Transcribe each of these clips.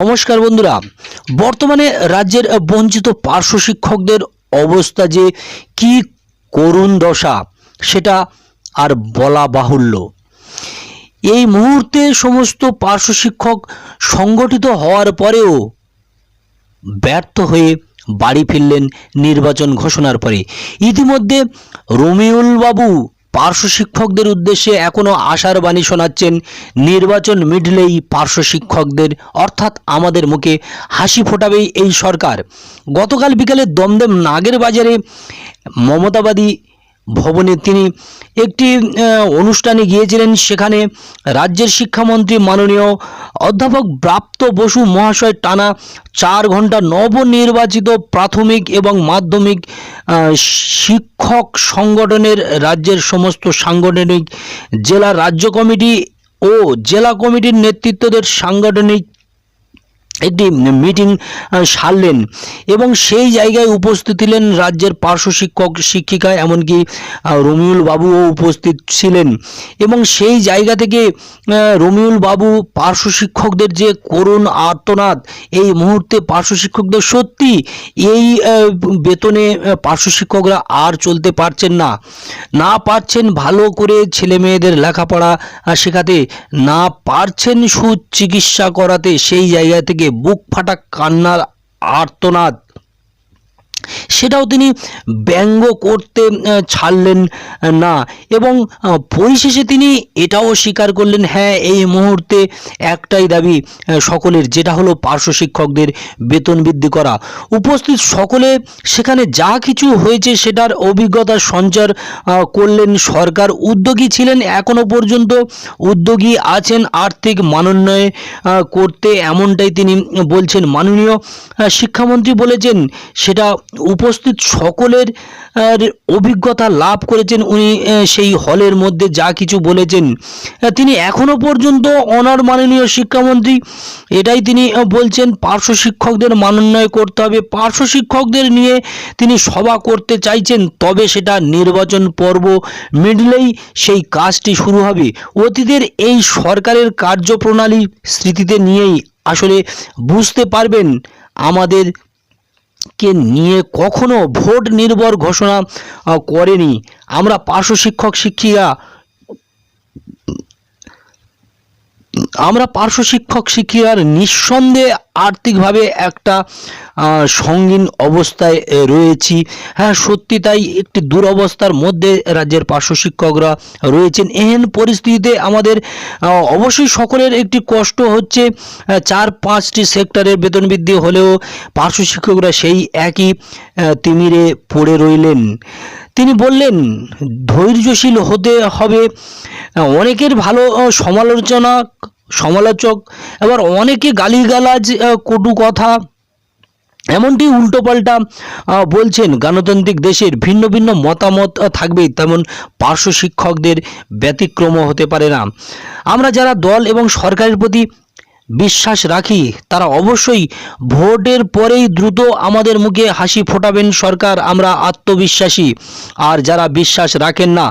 নমস্কার বন্ধুরা। বর্তমানে রাজ্যের বঞ্চিত পার্শ্ব শিক্ষকদের অবস্থা যে কি করুণ দশা, সেটা আর বলা বাহুল্য। এই মুহূর্তে সমস্ত পার্শ্ব শিক্ষক সংগঠিত হওয়ার পরেও ব্যর্থ হয়ে বাড়ি ফিরলেন নির্বাচন ঘোষণার পরে। ইতিমধ্যে রমিউল বাবু পার্শ্ব শিক্ষকদের উদ্দেশ্যে এখনও আশার বাণী শোনাচ্ছেন নির্বাচন মিডলেই পার্শ্ব শিক্ষকদের, অর্থাৎ আমাদের মুখে হাসি ফোটাবেই এই সরকার। গতকাল বিকালে দমদম নাগের বাজারে মমতাবাদী ভবনে তিনি একটি অনুষ্ঠানে গিয়েছিলেন। সেখানে রাজ্যের শিক্ষামন্ত্রী মাননীয় অধ্যাপক প্রাপ্ত বসু মহাশয় টানা চার ঘণ্টা নবনির্বাচিত প্রাথমিক এবং মাধ্যমিক শিক্ষক সংগঠনের রাজ্যের সমস্ত সাংগঠনিক জেলা রাজ্য কমিটি ও জেলা কমিটির নেতৃত্বদের সাংগঠনিক একটি মিটিং সারলেন এবং সেই জায়গায় উপস্থিত ছিলেন রাজ্যের পার্শ্ব শিক্ষক, শিক্ষিকা এমনকি রমিউল বাবুও উপস্থিত ছিলেন এবং সেই জায়গা থেকে রমিউল বাবু পার্শ্ব শিক্ষকদের যে করুণ আর্তনাদ, এই মুহূর্তে পার্শ্ব শিক্ষকদের সত্যি এই বেতনে পার্শ্ব শিক্ষকরা আর চলতে পারছেন না। না পারছেন ভালো করে ছেলে মেয়েদের লেখাপড়া শেখাতে, না পারছেন সুচিকিৎসা করাতে সেই জায়গা থেকে বুক ফাটা কান্নার আর্তনাদ। সেটাও তিনি ব্যঙ্গ করতে ছাড়লেন না। এবং পরিশেষে তিনি এটাও স্বীকার করলেন হ্যাঁ এই মুহূর্তে একটাই দাবি সকলের, যেটা হলো পার্শ্ব শিক্ষকদের বেতন বৃদ্ধি করা। উপস্থিত সকলে সেখানে যা কিছু হয়েছে সেটার অভিজ্ঞতা সঞ্চার করলেন। সরকার উদ্যোগী ছিলেন এখনও পর্যন্ত, উদ্যোগী আছেন আর্থিক মানোন্নয় করতে, এমনটাই তিনি বলছেন। মাননীয় শিক্ষামন্ত্রী বলেছেন, সেটা উপস্থিত সকলের অভিজ্ঞতা লাভ করেছেন উনি সেই হলের মধ্যে যা কিছু বলেছেন। তিনি এখনও পর্যন্ত অনার মাননীয় শিক্ষামন্ত্রী। এটাই তিনি বলছেন, পার্শ্ব শিক্ষকদের মানোন্নয় করতে হবে। পার্শ্ব শিক্ষকদের নিয়ে তিনি সভা করতে চাইছেন, তবে সেটা নির্বাচন পর্ব মিডলেই সেই কাজটি শুরু হবে। অতীতের এই সরকারের কার্যপ্রণালী স্মৃতিতে নিয়েই আসলে বুঝতে পারবেন আমাদের কে নিয়ে কখনো ভোট নির্ভর ঘোষণা করেনি। আমরা পার্শ্ব শিক্ষক শিক্ষিকা আমরা পার্শ্ব শিক্ষক শিক্ষিকার নিঃসন্দেহে আর্থিকভাবে একটা সঙ্গীন অবস্থায় রয়েছি। হ্যাঁ সত্যি তাই একটি দুরবস্থার মধ্যে রাজ্যের পার্শ্ব শিক্ষকরা রয়েছেন। এহেন পরিস্থিতিতে আমাদের অবশ্যই সকলের একটি কষ্ট হচ্ছে চার পাঁচটি সেক্টরের বেতন বৃদ্ধি হলেও পার্শ্ব শিক্ষকরা সেই একই তিমিরে পড়ে রইলেন। তিনি বললেন, ধৈর্যশীল হতে হবে। অনেকের ভালো সমালোচনা সমালোচক, এবার অনেকে গালিগালাজ কটু কথা, এমনটি উল্টোপাল্টা বলছেন। গণতান্ত্রিক দেশের ভিন্ন ভিন্ন মতামত থাকবে থাকবেই তেমন পার্শ্ব শিক্ষকদের ব্যতিক্রম হতে পারে না। আমরা যারা দল এবং সরকারের প্রতি বিশ্বাস রাখি, তারা অবশ্যই ভোটের পরেই দ্রুত আমাদের মুখে হাসি ফোটাবেন সরকার, আমরা আত্মবিশ্বাসী। আর যারা বিশ্বাস রাখেন না,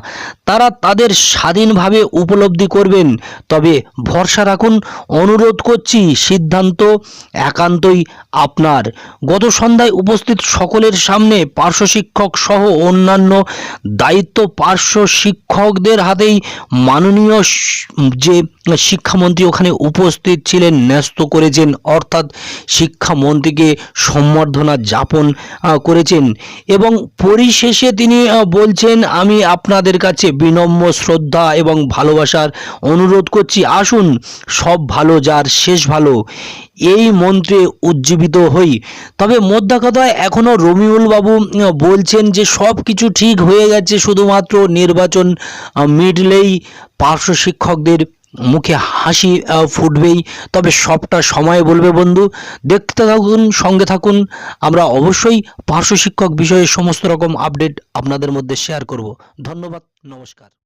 তারা তাদের স্বাধীনভাবে উপলব্ধি করবেন। তবে ভরসা রাখুন, অনুরোধ করছি, সিদ্ধান্ত একান্তই আপনার। গত সন্ধ্যায় উপস্থিত সকলের সামনে পার্শ্ব শিক্ষক সহ অন্যান্য দায়িত্ব পার্শ্ব শিক্ষকদের হাতেই মাননীয় যে শিক্ষামন্ত্রী ওখানে উপস্থিত ছিলেন, ন্যস্ত করেছেন, অর্থাৎ শিক্ষামন্ত্রীকে সম্বর্ধনা যাপন করেছেন। এবং পরিশেষে তিনি বলছেন, আমি আপনাদের কাছে বিনম্র শ্রদ্ধা এবং ভালোবাসার অনুরোধ করছি। আসুন, সব ভালো, যার শেষ ভালো, এই মন্ত্রে উজ্জীবিত হই। তবে মোদ্দা কথায় এখনও রমিউল বাবু বলছেন যে সব কিছু ঠিক হয়ে গেছে, শুধুমাত্র নির্বাচন মিটলেই পার্শ্ব শিক্ষকদের মুখে হাসি ফুটবেই। তবে সবটা সময় বলবে বন্ধু। দেখতে থাকুন, সঙ্গে থাকুন। আমরা অবশ্যই পার্শ্ব শিক্ষক বিষয়ে সমস্ত রকম আপডেট আপনাদের মধ্যে শেয়ার করব। ধন্যবাদ, নমস্কার।